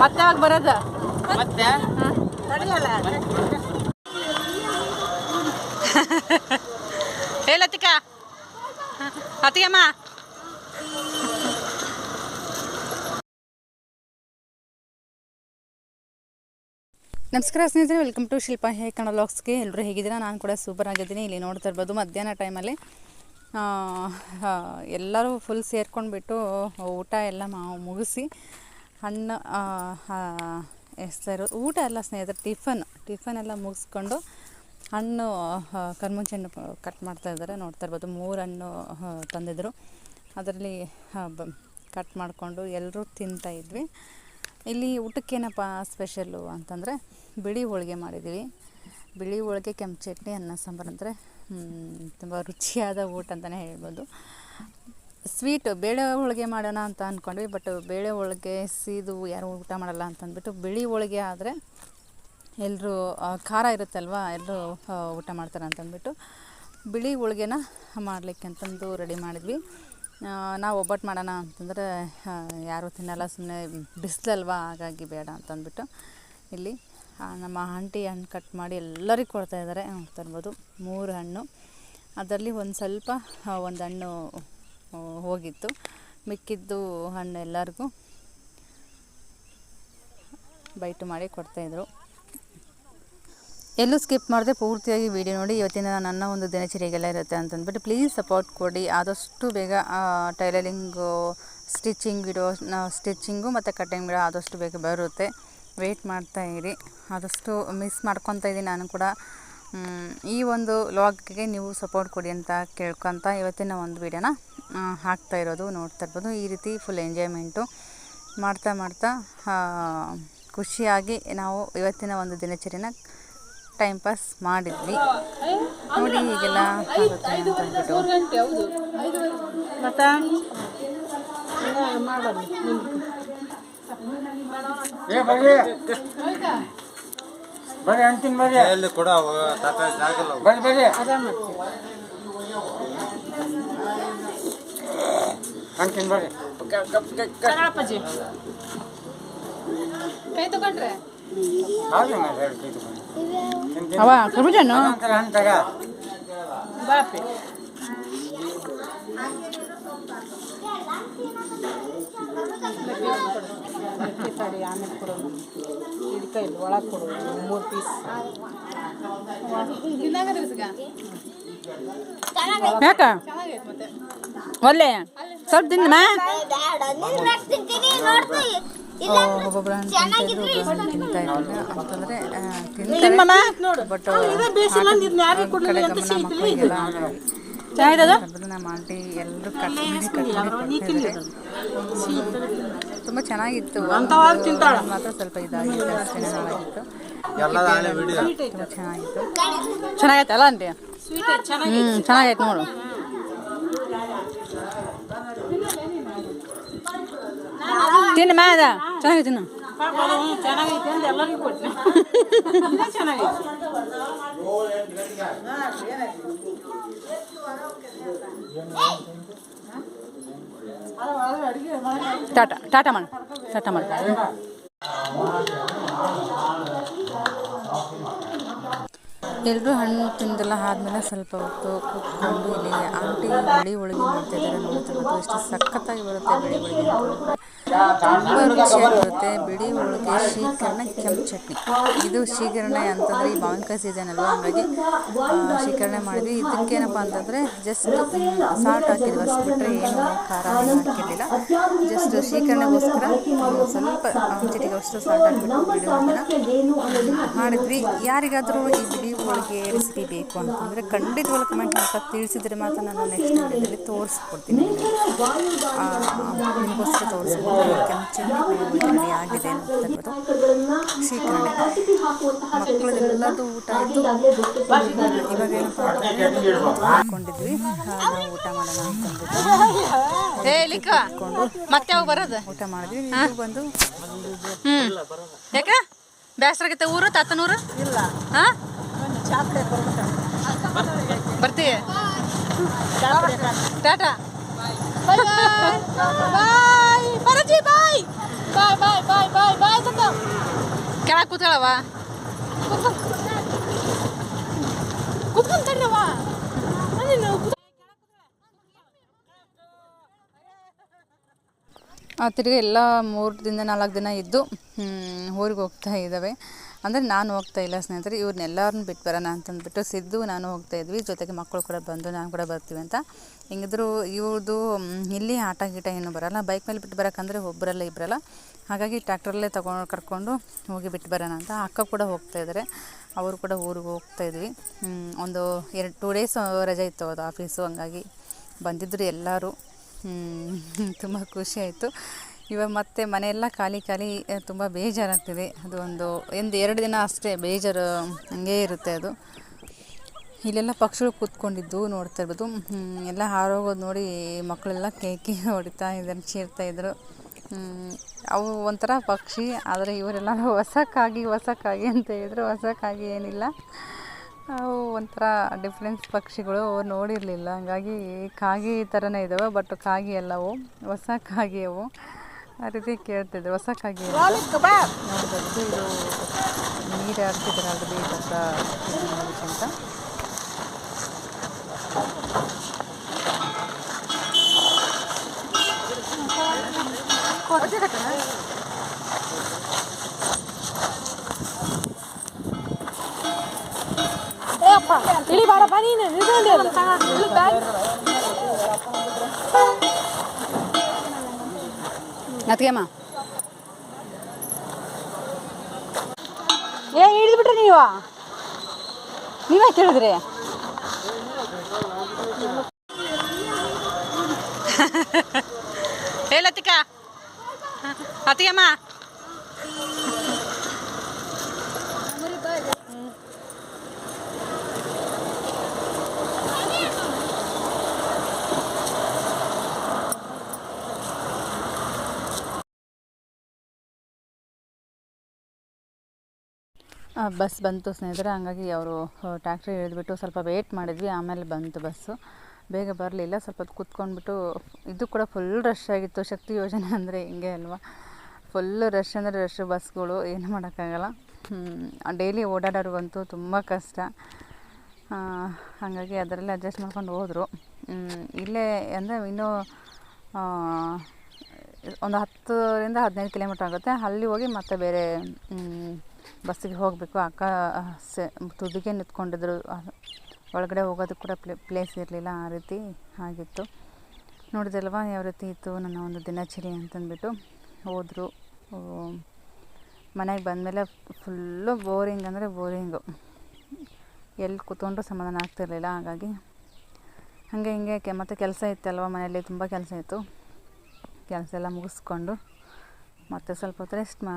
ಮತ್ತೆ ಯಾವಾಗ ಬರೋದು? ಮತ್ತೆ? ಹೇಳತ್ತಿಕ ಅತ್ತಿಗೆಮ್ಮ. ನಮಸ್ಕಾರ ಸ್ನೇಹಿತರೆ ವೆಲ್ಕಮ್ ಟು ಶಿಲ್ಪಾ ಹೇ ಕನ್ನಡ ವ್ಲಾಗ್ಸ್ಗೆ. ಎಲ್ಲರೂ ಹೇಗಿದ್ದೀರಾ? ನಾನು ಕೂಡ ಸೂಪರ್ ಆಗಿದ್ದೀನಿ. ಇಲ್ಲಿ ನೋಡ್ತಾ ಇರ್ಬೋದು ಮಧ್ಯಾಹ್ನ ಟೈಮಲ್ಲಿ ಎಲ್ಲರೂ ಫುಲ್ ಸೇರ್ಕೊಂಡ್ಬಿಟ್ಟು ಊಟ ಎಲ್ಲ ಮಾ ಮುಗಿಸಿ ಹಣ್ಣು ಹೆಸರು ಊಟ ಎಲ್ಲ ಸ್ನೇಹಿತರು, ಟಿಫನ್ ಟಿಫನ್ ಎಲ್ಲ ಮುಗಿಸ್ಕೊಂಡು ಹಣ್ಣು ಕರ್ಮುಂಚೆ ಹಣ್ಣು ಕಟ್ ಮಾಡ್ತಾ ಇದ್ದಾರೆ. ನೋಡ್ತಾ ಇರ್ಬೋದು ಮೂರು ಹಣ್ಣು ತಂದಿದ್ದರು ಅದರಲ್ಲಿ ಕಟ್ ಮಾಡಿಕೊಂಡು ಎಲ್ಲರೂ ತಿಂತಾ ಇದ್ವಿ. ಇಲ್ಲಿ ಊಟಕ್ಕೇನಪ್ಪ ಸ್ಪೆಷಲ್ಲು ಅಂತಂದರೆ, ಬಿಳಿ ಹೋಳಿಗೆ ಮಾಡಿದ್ದೀವಿ. ಬಿಳಿ ಹೋಳಿಗೆ, ಕೆಂಪು ಚಟ್ನಿ, ಅನ್ನ, ಸಾಂಬಾರು. ಅಂದರೆ ತುಂಬ ರುಚಿಯಾದ ಊಟ ಅಂತಲೇ ಹೇಳ್ಬೋದು. ಸ್ವೀಟ್ ಬೇಳೆ ಹೋಳಿಗೆ ಮಾಡೋಣ ಅಂತ ಅಂದ್ಕೊಂಡ್ವಿ ಬಟ್ ಬೇಳೆ ಹೋಳಿಗೆ ಸೀದು ಯಾರು ಊಟ ಮಾಡಲ್ಲ ಅಂತ ಅಂದ್ಬಿಟ್ಟು ಬಿಳಿ ಹೋಳಿಗೆ ಆದರೆ ಎಲ್ಲರೂ ಖಾರ ಇರುತ್ತಲ್ವ ಎಲ್ಲರೂ ಊಟ ಮಾಡ್ತಾರೆ ಅಂತಂದ್ಬಿಟ್ಟು ಬಿಳಿ ಹೋಳಿಗೆನ ಮಾಡಲಿಕ್ಕೆ ಅಂತಂದು ರೆಡಿ ಮಾಡಿದ್ವಿ. ನಾವು ಒಬ್ಬಟ್ಟು ಮಾಡೋಣ ಅಂತಂದರೆ ಯಾರೂ ತಿನ್ನಲ್ಲ ಸುಮ್ಮನೆ ಬಿಸಿಲಲ್ವ, ಹಾಗಾಗಿ ಬೇಡ ಅಂತಂದ್ಬಿಟ್ಟು ಇಲ್ಲಿ ನಮ್ಮ ಆಂಟಿ ಹಣ್ಣು ಕಟ್ ಮಾಡಿ ಎಲ್ಲರಿಗೂ ಕೊಡ್ತಾ ಇದ್ದಾರೆ ನೋಡ್ತಾ ಇರ್ಬೋದು ಮೂರು ಹಣ್ಣು. ಅದರಲ್ಲಿ ಒಂದು ಸ್ವಲ್ಪ ಒಂದು ಹಣ್ಣು ಹೋಗಿತ್ತು. ಮಿಕ್ಕಿದ್ದು ಹಣ್ಣು ಎಲ್ಲರಿಗೂ ಬೈಟು ಮಾಡಿ ಕೊಡ್ತಾಯಿದ್ರು ಎಲ್ಲೂ ಸ್ಕಿಪ್ ಮಾಡದೆ ಪೂರ್ತಿಯಾಗಿ ವಿಡಿಯೋ ನೋಡಿ, ಇವತ್ತಿನ ನನ್ನ ಒಂದು ದಿನಚರಿಗೆಲ್ಲ ಇರುತ್ತೆ ಅಂತಂದ್ಬಿಟ್ಟು ಪ್ಲೀಸ್ ಸಪೋರ್ಟ್ ಕೊಡಿ. ಆದಷ್ಟು ಬೇಗ ಟೈಲರಿಂಗು ಸ್ಟಿಚಿಂಗ್ ವಿಡಿಯೋ ಸ್ಟಿಚಿಂಗು ಮತ್ತು ಕಟ್ಟಿಂಗ್ ವಿಡಿಯೋ ಆದಷ್ಟು ಬೇಗ ಬರುತ್ತೆ. ವೆಯ್ಟ್ ಮಾಡ್ತಾಯಿರಿ ಆದಷ್ಟು ಮಿಸ್ ಮಾಡ್ಕೊತಾ ಇದ್ದೀನಿ ನಾನು ಕೂಡ. ಈ ಒಂದು ಲಾಗ್ಗೆ ನೀವು ಸಪೋರ್ಟ್ ಕೊಡಿ ಅಂತ ಕೇಳ್ಕೊತ ಇವತ್ತಿನ ಒಂದು ವಿಡಿಯೋನ ಹಾಕ್ತಾ ಇರೋದು, ನೋಡ್ತಾ ಇರ್ಬೋದು. ಈ ರೀತಿ ಫುಲ್ ಎಂಜಾಯ್ಮೆಂಟು ಮಾಡ್ತಾ ಮಾಡ್ತಾ ಖುಷಿಯಾಗಿ ನಾವು ಇವತ್ತಿನ ಒಂದು ದಿನಚರಿನ ಟೈಮ್ ಪಾಸ್ ಮಾಡಿದ್ವಿ. ನೋಡಿ ಹೀಗೆಲ್ಲ ಆಗುತ್ತೆ ಬರ್ರಿ ಅಂತಿನ ಬರ್ರಿ. ಎಲ್ಲಿ ಕೂಡ ಬರ್ರಿ ಬರ್ರಿ. ಅಂತಿನ ಬರ್ರಿ. ಬಾಪಿ. ಬಾಪಿ ತಡಿ ಆಮೇಲೆ ಕೊಡೋಣ. ಹಿಡ್ಕ ಇಲ್ಲಿ ಒಳಗೆ ಕೊಡು ಮೂರು ಪೀಸ್ ಯಾಕ? ಒಳ್ಳೆ ಸ್ವಲ್ಪ ಒಬ್ಬೊಬ್ಬರು ಅಂತಂದರೆ ತಿಂತಾರೆ ಬಟ್ ನಮ್ಮ ಆಂಟಿ ಎಲ್ಲರೂ ಕಟ್ ಮಾಡಿ ಕಟ್ ಮಾಡಿ ತುಂಬ ಚೆನ್ನಾಗಿತ್ತು. ಮಾತ್ರ ಸ್ವಲ್ಪ ಇದಾಗಿತ್ತು ಅಷ್ಟೇ ಚೆನ್ನಾಗಿತ್ತು. ತುಂಬ ಚೆನ್ನಾಗಿತ್ತು. ಚೆನ್ನಾಗೈತೆ ಅಲ್ಲ ಆಂಟಿ ಹ್ಞೂ ಚೆನ್ನಾಗೈತೆ. ನೋಡು. ತಿನ್ನಮ್ಮ ಅದ. ಚೆನ್ನಾಗಿ ತಿನ್ನು. ಚೆನ್ನಾಗೈತೆ tata tata madam tata madam ಎಲ್ಲರೂ ಹಣ್ಣು ತಿಂದೆಲ್ಲ ಆದಮೇಲೆ ಸ್ವಲ್ಪ ಹೊತ್ತು ಕೂತ್ಕೊಂಡು ಇಲ್ಲಿ ಆಂಟಿ ಬಿಳಿ ಹೋಳಿಗೆ ಮಾಡ್ತಿದ್ದಾರೆ ನೋಡ್ತಿರ್ಬೋದು ಎಷ್ಟು ಸಖತ್ತಾಗಿ ಬರುತ್ತೆ ಬಿಳಿ ಹೋಳಿಗೆ ತುಂಬ ರುಚಿಯಾಗಿ ಬರುತ್ತೆ. ಬಿಳಿ ಹೋಳಿಗೆ, ಶೀಕರಣ, ಕೆಂಪು ಚಟ್ನಿ. ಇದು ಶೀಕರಣೆ ಅಂತಂದರೆ ಈ ಮಾವಿನಕಾಯಿ ಸೀಸನ್ ಅಲ್ವಾ? ಹಾಗಾಗಿ ಶೀಕರಣೆ ಮಾಡಿದ್ವಿ. ಏನಪ್ಪಾ ಅಂತಂದರೆ ಜಸ್ಟ್ ಸಾಲ್ಟ್ ಹಾಕಿದ್ವಿ. ಅಷ್ಟು ಬಿಟ್ಟರೆ ಏನು ಖಾರ ಹಾಕಿರಲಿಲ್ಲ. ಜಸ್ಟ್ ಶೀಕರಣೆಗೋಸ್ಕರ ಸ್ವಲ್ಪ ಚಿಟಿಗೆ ಅಷ್ಟು ಸಾಲ್ಟ್ ಹಾಕಿಬಿಟ್ಟು ಬಿಳಿ ಮಾಡಿದ್ವಿ. ಯಾರಿಗಾದರೂ ಈ ಬಿಳಿ ರೆಸಿಪಿ ಬೇಕು ಅಂತಂದರೆ ಖಂಡಿತವಾಗ್ಲೂ ಕಮೆಂಟ್ ಮಾಡ್ತಾ ತಿಳಿಸಿದ್ರೆ ಮಾತ್ರ ನಾನು ನೆಕ್ಸ್ಟ್ ವಿಡಿಯೋದಲ್ಲಿ ತೋರಿಸ್ಕೊಡ್ತೀನಿ. ನಿಮಗೋಸ್ಕರ ತೋರಿಸ್ಕೊಡ್ತೀನಿ. ಚಟ್ನಿ ಬಿಳಿ ಆಗಿದೆ ಅಂತ ಹೇಳ್ಬೋದು ಶೀಕರಣೆ ಮಕ್ಕಳದೆಲ್ಲದು ಊಟ ಆಯಿತು. ಇವಾಗ ಏನಪ್ಪ ಹಾಕೊಂಡಿದ್ವಿ ನಾವು ಊಟ ಮಾಡೋಣ ಅಂತಂದ್ಬಿಟ್ಟು ಮತ್ತೆ ಬರೋದು? ಊಟ ಮಾಡಿದ್ವಿ. ಇದು ಬಂದು ಹ್ಞೂ ಯಾಕೆ? ಬೇಸರಾಗತ್ತೆ ಊರು ತಾತನೂರು? ಇಲ್ಲ. ಹಾಂ? ಬರ್ತೀವಿ ಟಾಟಾ. ಬಾಯ್ ಬಾಯ್ ಬಾಯ್ ಬಾಯ್. ಬಾಯ್ ಬಾಯ್ ಬಾಯ್ ಬಾಯ್ ಬಾಯ್ ಕೂತಾಳವ ಕೂತ್ಕೊಂತಾರವ ಆ ತಿರ್ಗಿ ಎಲ್ಲ ಮೂರು ದಿನ ನಾಲ್ಕು ದಿನ ಇದ್ದು ಊರಿಗೆ ಹೋಗ್ತಾ ಇದ್ದಾವೆ. ಅಂದರೆ ನಾನು ಹೋಗ್ತಾ ಇಲ್ಲ ಸ್ನೇಹಿತರೆ ಇವ್ರನ್ನೆಲ್ಲರನ್ನೂ ಬಿಟ್ಟು ಬರೋಣ ಅಂತಂದ್ಬಿಟ್ಟು ಸಿದ್ದು ನಾನು ಹೋಗ್ತಾ ಇದ್ವಿ. ಜೊತೆಗೆ ಮಕ್ಕಳು ಕೂಡ ಬಂದು ನಾನು ಕೂಡ ಬರ್ತೀವಿ ಅಂತ. ಹಿಂಗಿದ್ರು ಇವ್ರದ್ದು ಇಲ್ಲಿ ಆಟ ಗೀಟ ಏನು ಬರಲ್ಲ. ಬೈಕ್ ಮೇಲೆ ಬಿಟ್ಟು ಬರೋಕ್ಕಂದ್ರೆ ಒಬ್ಬರಲ್ಲ ಇಬ್ಬರಲ್ಲ ಹಾಗಾಗಿ ಟ್ರ್ಯಾಕ್ಟ್ರಲ್ಲೇ ತಗೊಂಡು ಕರ್ಕೊಂಡು ಹೋಗಿ ಬಿಟ್ಟು ಬರೋಣ ಅಂತ. ಅಕ್ಕ ಕೂಡ ಹೋಗ್ತಾ ಇದ್ದಾರೆ ಅವರು ಕೂಡ ಊರಿಗೆ ಹೋಗ್ತಾ ಇದ್ವಿ. ಒಂದು ಎರಡು ಟೂ ಡೇಸ್ ರಜೆ ಇತ್ತು ಅದು ಆಫೀಸು ಹಂಗಾಗಿ ಬಂದಿದ್ದರು ಎಲ್ಲರೂ. ತುಂಬ ಖುಷಿ ಆಯಿತು. ಇವಾಗ ಮತ್ತೆ ಮನೆಯೆಲ್ಲ ಖಾಲಿ ಖಾಲಿ ತುಂಬ ಬೇಜಾರಾಗ್ತಿದೆ. ಅದು ಒಂದು ಒಂದು ಎರಡು ದಿನ ಅಷ್ಟೇ ಬೇಜಾರು ಹಂಗೆ ಇರುತ್ತೆ ಅದು. ಇಲ್ಲೆಲ್ಲ ಪಕ್ಷಿಗಳು ಕೂತ್ಕೊಂಡಿದ್ದು ನೋಡ್ತಾ ಇರ್ಬೋದು. ಎಲ್ಲ ಹಾರೋಗೋದು ನೋಡಿ ಮಕ್ಕಳೆಲ್ಲ ಕೇಕಿ ಹೊಡಿತಾ ಇದ್ದಾರೆ ಚೀರ್ತಾ ಹ್ಮ್, ಅವು ಒಂಥರ ಪಕ್ಷಿ ಆದರೆ ಇವರೆಲ್ಲ ಹೊಸಕ್ಕಾಗಿ ಹೊಸಕ್ಕಾಗಿ ಅಂತ ಹೇಳಿದ್ರು. ಹೊಸಕ್ಕಾಗಿ ಏನಿಲ್ಲ. ಅವು ಒಂಥರ ಡಿಫ್ರೆನ್ಸ್ ಪಕ್ಷಿಗಳು ನೋಡಿರಲಿಲ್ಲ. ಹಂಗಾಗಿ ಕಾಗಿ ಥರನೇ ಇದ್ದಾವೆ ಬಟ್ ಕಾಗಿ ಎಲ್ಲವು ಹೊಸ ಕಾಗಿ ಅವು. ಆ ರೀತಿ ಕೇಳ್ತಿದ್ದೆ ಹೊಸಕ್ಕಾಗಿ ಕಾಗಿ ನೋಡ್ಬೋದು ಇದು ನೀರು ಹಾಕ್ತಿದ್ರೆ ಅದು ಬೇಕಂತ ಅಂತ ಇಳಿ ಬಾರಪ್ಪ ನೀನು ನಿಲ್ಕೊಂಡು ಅದಕ್ಕೆಮ್ಮ ಏ ಹಿಡಿದ್ಬಿಟ್ರಿ ನೀವು? ನೀವೇ ಕೇಳಿದ್ರಿ ಹೇಳತ್ತಿಕ ಅತ್ತಿಗೆಮ್ಮ ಬಸ್ ಬಂತು ಸ್ನೇಹಿತರೆ, ಹಂಗಾಗಿ ಅವರು ಟ್ಯಾಕ್ಟ್ರಿ ಇಳಿದ್ಬಿಟ್ಟು ಸ್ವಲ್ಪ ವೇಟ್ ಮಾಡಿದ್ವಿ, ಆಮೇಲೆ ಬಂತು ಬಸ್ಸು ಬೇಗ ಬರಲಿಲ್ಲ, ಸ್ವಲ್ಪ ಹೊತ್ತು ಕೂತ್ಕೊಂಡ್ಬಿಟ್ಟು, ಇದು ಕೂಡ ಫುಲ್ ರಶ್ ಆಗಿತ್ತು, ಶಕ್ತಿ ಯೋಜನೆ ಅಂದರೆ ಹಿಂಗೆ ಅಲ್ವಾ? ಫುಲ್ ರಶ್ ಅಂದರೆ ರಶ್ ಬಸ್ಗಳು ಏನು ಮಾಡೋಕ್ಕಾಗಲ್ಲ. ಡೈಲಿ ಓಡಾಡೋರಿಗಂತೂ ತುಂಬ ಕಷ್ಟ. ಹಾಗಾಗಿ ಅದರಲ್ಲೇ ಅಡ್ಜಸ್ಟ್ ಮಾಡ್ಕೊಂಡು ಹೋದರು. ಇಲ್ಲೇ ಅಂದರೆ ಇನ್ನೂ ಒಂದು ಹತ್ತರಿಂದ ಹದಿನೈದು ಕಿಲೋಮೀಟ್ರ್ ಆಗುತ್ತೆ. ಅಲ್ಲಿ ಹೋಗಿ ಮತ್ತೆ ಬೇರೆ ಬಸ್ಸಿಗೆ ಹೋಗಬೇಕು, ಅಕ್ಕ ಸೆ, ತುದಿಗೆ ನಿಂತ್ಕೊಂಡಿದ್ರು. ಒಳಗಡೆ ಹೋಗೋದಕ್ಕೆ ಕೂಡ ಪ್ಲೇ ಪ್ಲೇಸ್ ಇರಲಿಲ್ಲ, ಆ ರೀತಿ ಆಗಿತ್ತು. ನೋಡಿದಲ್ವಾ ಯಾವ ರೀತಿ ಇತ್ತು ನನ್ನ ಒಂದು ದಿನಚರಿ ಅಂತಂದ್ಬಿಟ್ಟು. ಹೋದರು ಮನೆಗೆ ಬಂದಮೇಲೆ ಫುಲ್ಲು ಬೋರಿಂಗ್ ಅಂದರೆ ಬೋರಿಂಗು. ಎಲ್ಲಿ ಕೂತ್ಕೊಂಡ್ರೂ ಸಮಾಧಾನ ಆಗ್ತಿರಲಿಲ್ಲ, ಹಾಗಾಗಿ. ಹಾಗೆ ಹಿಂಗೆ ಕೆ, ಮತ್ತು ಕೆಲಸ ಇತ್ತಲ್ವ ಮನೆಯಲ್ಲಿ, ತುಂಬ ಕೆಲಸ ಇತ್ತು. ಕೆಲಸ ಎಲ್ಲ ಮುಗಿಸ್ಕೊಂಡು, ಮತ್ತೆ ಸ್ವಲ್ಪ ಹೊತ್ತು ರೆಸ್ಟ್ ಮಾಡಿ.